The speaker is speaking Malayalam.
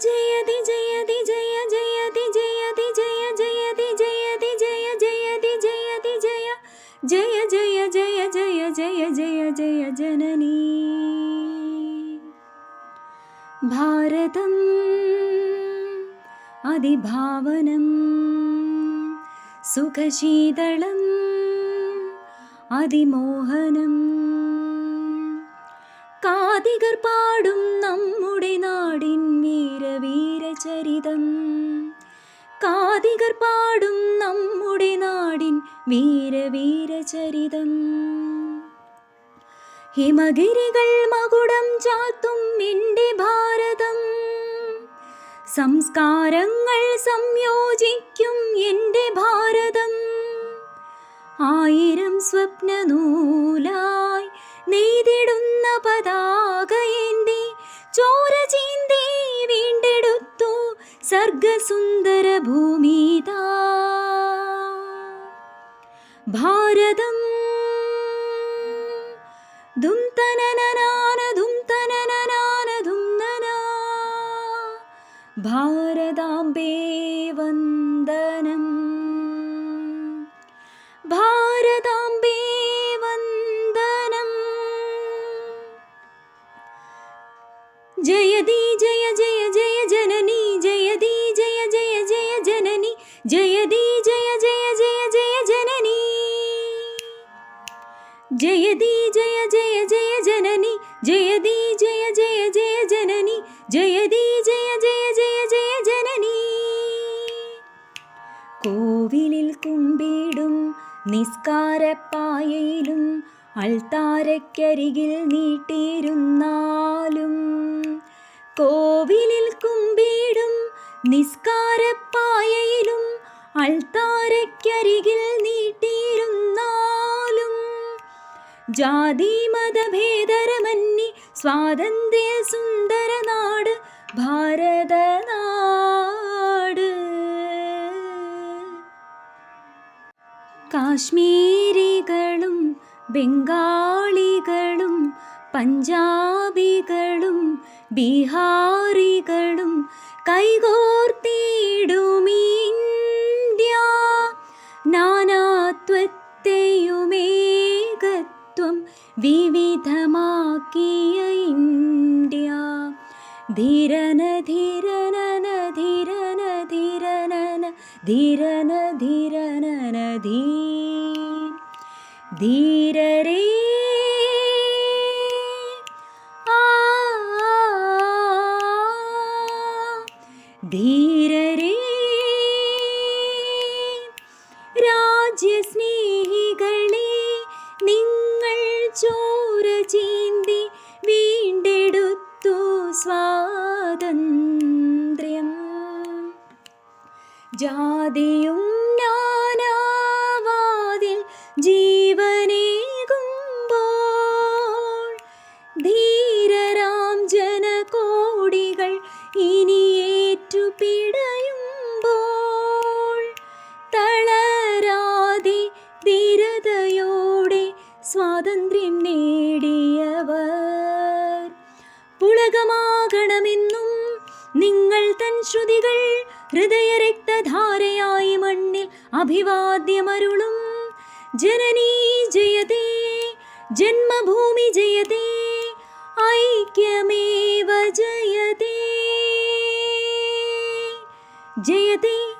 ജയതി ജയതി ജയ ജയതി ജയതി ജയ ജയതി ജയതി ജയ ജയതി ജയതി ജയ. ജയ ജയ ജയ ജയ ജയ ജയ ജയ ജനനീ. ഭാരതം അതിഭാവനം സുഖശീതളം അതിമോഹനം. കാതികർ പാടും നമ്മുടെ നാടിൻ വീരവീരചരിതം കാതികർ പാടും നമ്മുടെ നാടിൻ വീരവീരചരിതം. ഹിമഗിരികൾ മകുടം ചാത്തും എന്റെ ഭാരതം. സംസ്കാരങ്ങൾ സംയോജിക്കും എന്റെ ഭാരതം. ആയിരം സ്വപ്നനൂലായി നെയ്തിടുന്ന പതാകയേന്തി सर्गसुन्दरभूमिता भारतं दुम्तनननानदुम्तनननानदुम्नना भारदाम्बे वन्दनम् ജയതി ജയ ജയ ജയ ജനനി ജയതി ജയ ജയ ജയ ജനനി ജയതി ജയ ജയ ജയ ജയ ജനനി. കോവിലിൽ കുമ്പിടും നിസ്കാരപ്പായയിലും അൾത്താരക്കരികിൽ നീട്ടിയിരുന്നാലും കോവിലിൽ കുമ്പിടും നിസ്കാരപ്പായയിലും അൾത്താരക്കരികിൽ നീട്ടിയിരുന്നാലും ജാതിമതഭേദരമന്യേ സ്വാതന്ത്ര്യ സുന്ദര നാട് ഭാരത നാട് കാശ്മീരികളും ബംഗാളികളും പഞ്ചാബികളും ബീഹാറികളും കൈകോർത്തി विविधमाक्य इण्ड्या धीरन धीरन धीरन धीरन धीरन धीरन धी। धीर ജാതിയും നാനാവാതിൽ ജീവനേകുമ്പോൾ ധീരരാം ജനകോടികൾ ഇനി ഏറ്റുപിടയുമ്പോൾ തളരാതെ ധീരതയോടെ സ്വാതന്ത്ര്യം നേടിയവർ. പുളകമാകണമെന്നും നിങ്ങൾ തൻ ശ്രുതികൾ ഹൃദയരക്തധാരയായി മണ്ണിൽ അഭിവാദ്യമരുളും. ജനനീ ജയതേ ജന്മഭൂമി ജയതേ ഐക്യമേവ ജയതേ. ജയതേ.